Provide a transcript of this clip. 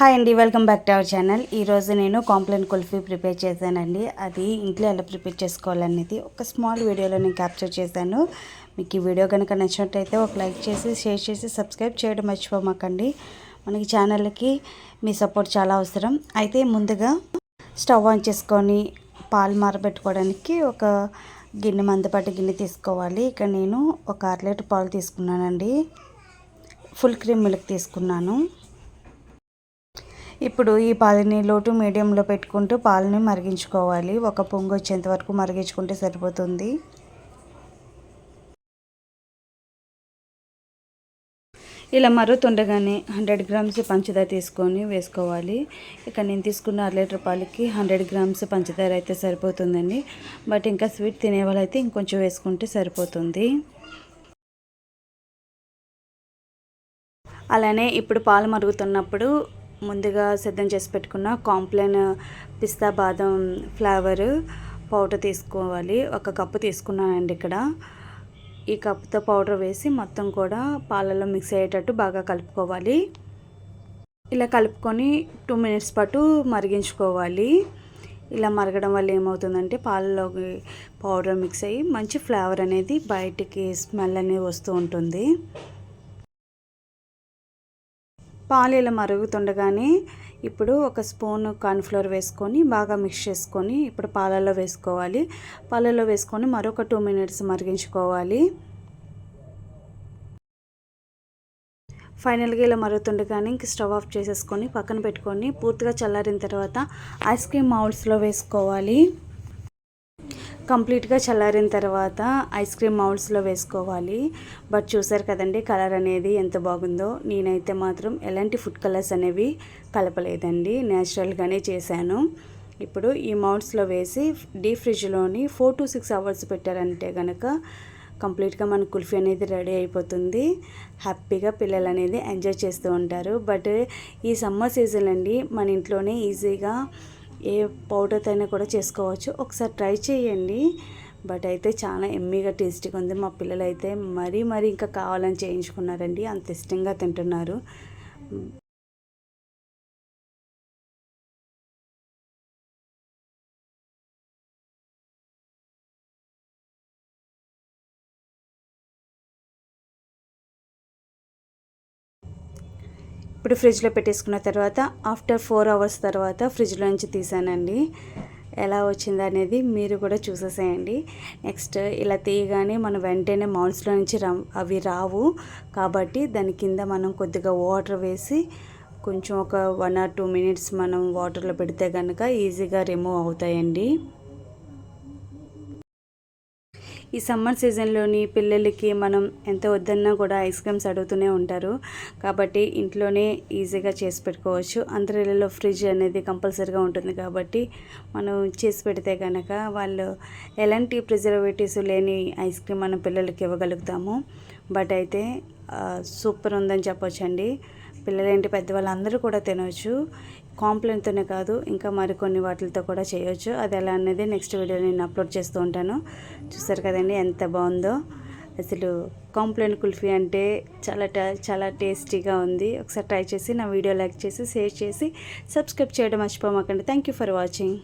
Hi అండి welcome back to our channel ఈరోజు నేను కాంప్లైన్ కుల్ఫీ ప్రిపేర్ చేశానండి. అది ఇంట్లో ఎలా ప్రిపేర్ చేసుకోవాలనేది ఒక స్మాల్ వీడియోలో నేను క్యాప్చర్ చేశాను. మీకు ఈ వీడియో కనుక నచ్చినట్టయితే ఒక లైక్ చేసి షేర్ చేసి సబ్స్క్రైబ్ చేయడం మర్చిపోమాకండి. మనకి ఛానల్కి మీ సపోర్ట్ చాలా అవసరం. అయితే ముందుగా స్టవ్ ఆన్ చేసుకొని పాలు మారబెట్టుకోవడానికి ఒక గిన్నె మందపాటి గిన్నె తీసుకోవాలి. ఇక నేను ఒక అర లీటర్ పాలు తీసుకున్నానండి. ఫుల్ క్రీమ్ మిల్క్ తీసుకున్నాను. ఇప్పుడు ఈ పాలని లోటు మీడియంలో పెట్టుకుంటూ పాలని మరిగించుకోవాలి. ఒక పొంగు వచ్చేంత వరకు మరిగించుకుంటే సరిపోతుంది. ఇలా మరుగుతుండగానే హండ్రెడ్ గ్రామ్స్ పంచదార తీసుకొని వేసుకోవాలి. ఇక నేను తీసుకున్న అర లీటర్ పాలకి హండ్రెడ్ గ్రామ్స్ పంచదార అయితే సరిపోతుందండి. బట్ ఇంకా స్వీట్ తినేవాళ్ళైతే ఇంకొంచెం వేసుకుంటే సరిపోతుంది. అలానే ఇప్పుడు పాలు మరుగుతున్నప్పుడు ముందుగా సిద్ధం చేసి పెట్టుకున్న కాంప్లైన్ పిస్తా బాదం ఫ్లేవర్ పౌడర్ తీసుకోవాలి. ఒక కప్పు తీసుకున్నానండి ఇక్కడ. ఈ కప్పుతో పౌడర్ వేసి మొత్తం కూడా పాలలో మిక్స్ అయ్యేటట్టు బాగా కలుపుకోవాలి. ఇలా కలుపుకొని టూ మినిట్స్ పాటు మరిగించుకోవాలి. ఇలా మరగడం వల్ల ఏమవుతుందంటే పాలలోకి పౌడర్ మిక్స్ అయ్యి మంచి ఫ్లేవర్ అనేది బయటికి స్మెల్ అనేది వస్తూ ఉంటుంది. పాలు ఇలా మరుగుతుండగానే ఇప్పుడు ఒక స్పూన్ కార్న్ఫ్లోర్ వేసుకొని బాగా మిక్స్ చేసుకొని ఇప్పుడు పాలలో వేసుకోవాలి. పాలలో వేసుకొని మరొక టూ మినిట్స్ మరిగించుకోవాలి. ఫైనల్గా ఇలా మరుగుతుండగానే ఇంక స్టవ్ ఆఫ్ చేసేసుకొని పక్కన పెట్టుకొని పూర్తిగా చల్లారిన తర్వాత ఐస్ క్రీమ్ మౌల్స్లో వేసుకోవాలి. కంప్లీట్గా చల్లారిన తర్వాత ఐస్ క్రీమ్ మౌల్స్లో వేసుకోవాలి. బట్ చూసారు కదండి కలర్ అనేది ఎంత బాగుందో. నేనైతే మాత్రం ఎలాంటి ఫుడ్ కలర్స్ అనేవి కలపలేదండి. న్యాచురల్గానే చేశాను. ఇప్పుడు ఈ మౌల్స్లో వేసి డీప్ ఫ్రిడ్జ్లోని ఫోర్ టు సిక్స్ అవర్స్ పెట్టారంటే కనుక కంప్లీట్గా మన కుల్ఫీ అనేది రెడీ అయిపోతుంది. హ్యాపీగా పిల్లలు అనేది ఎంజాయ్ చేస్తూ ఉంటారు. బట్ ఈ సమ్మర్ సీజన్ అండి మన ఇంట్లోనే ఈజీగా ఏ పౌడర్తోనే అయినా కూడా చేసుకోవచ్చు. ఒకసారి ట్రై చేయండి. బట్ అయితే చాలా ఎమ్మీగా టేస్టీగా ఉంది. మా పిల్లలు అయితే మరీ మరీ ఇంకా కావాలని చేయించుకున్నారండి. అంత ఇష్టంగా తింటున్నారు. ఇప్పుడు ఫ్రిడ్జ్లో పెట్టేసుకున్న తర్వాత ఆఫ్టర్ ఫోర్ అవర్స్ తర్వాత ఫ్రిడ్జ్లో నుంచి తీసానండి. ఎలా వచ్చింది అనేది మీరు కూడా చూసేసేయండి. నెక్స్ట్ ఇలా తీయగానే మనం వెంటనే మౌన్స్లో నుంచి అవి రావు. కాబట్టి దాని కింద మనం కొద్దిగా వాటర్ వేసి కొంచెం ఒక వన్ ఆర్ టూ మినిట్స్ మనం వాటర్లో పెడితే కనుక ఈజీగా రిమూవ్ అవుతాయండి. ఈ సమ్మర్ సీజన్లోని పిల్లలకి మనం ఎంత వద్దన్నా కూడా ఐస్ క్రీమ్స్ అడుగుతూనే ఉంటారు. కాబట్టి ఇంట్లోనే ఈజీగా చేసి పెట్టుకోవచ్చు. అందరిలో ఫ్రిడ్జ్ అనేది కంపల్సరీగా ఉంటుంది కాబట్టి మనం చేసి పెడితే కనుక వాళ్ళు ఎలాంటి ప్రిజర్వేటివ్స్ లేని ఐస్ క్రీమ్ మనం పిల్లలకి ఇవ్వగలుగుతాము. బట్ అయితే సూపర్ ఉందని చెప్పొచ్చండి. పిల్లలేంటి పెద్దవాళ్ళు అందరూ కూడా తినవచ్చు కాంప్లైంట్తోనే కాదు ఇంకా మరికొన్ని వాటితో కూడా చేయొచ్చు. అది ఎలా అనేది నెక్స్ట్ వీడియో నేను అప్లోడ్ చేస్తూ ఉంటాను. చూసారు కదండి ఎంత బాగుందో. అసలు కాంప్లైంట్ కుల్ఫీ అంటే చాలా చాలా టేస్టీగా ఉంది. ఒకసారి ట్రై చేసి నా వీడియో లైక్ చేసి షేర్ చేసి సబ్స్క్రైబ్ చేయడం మర్చిపోమాకండి. Thank you for watching.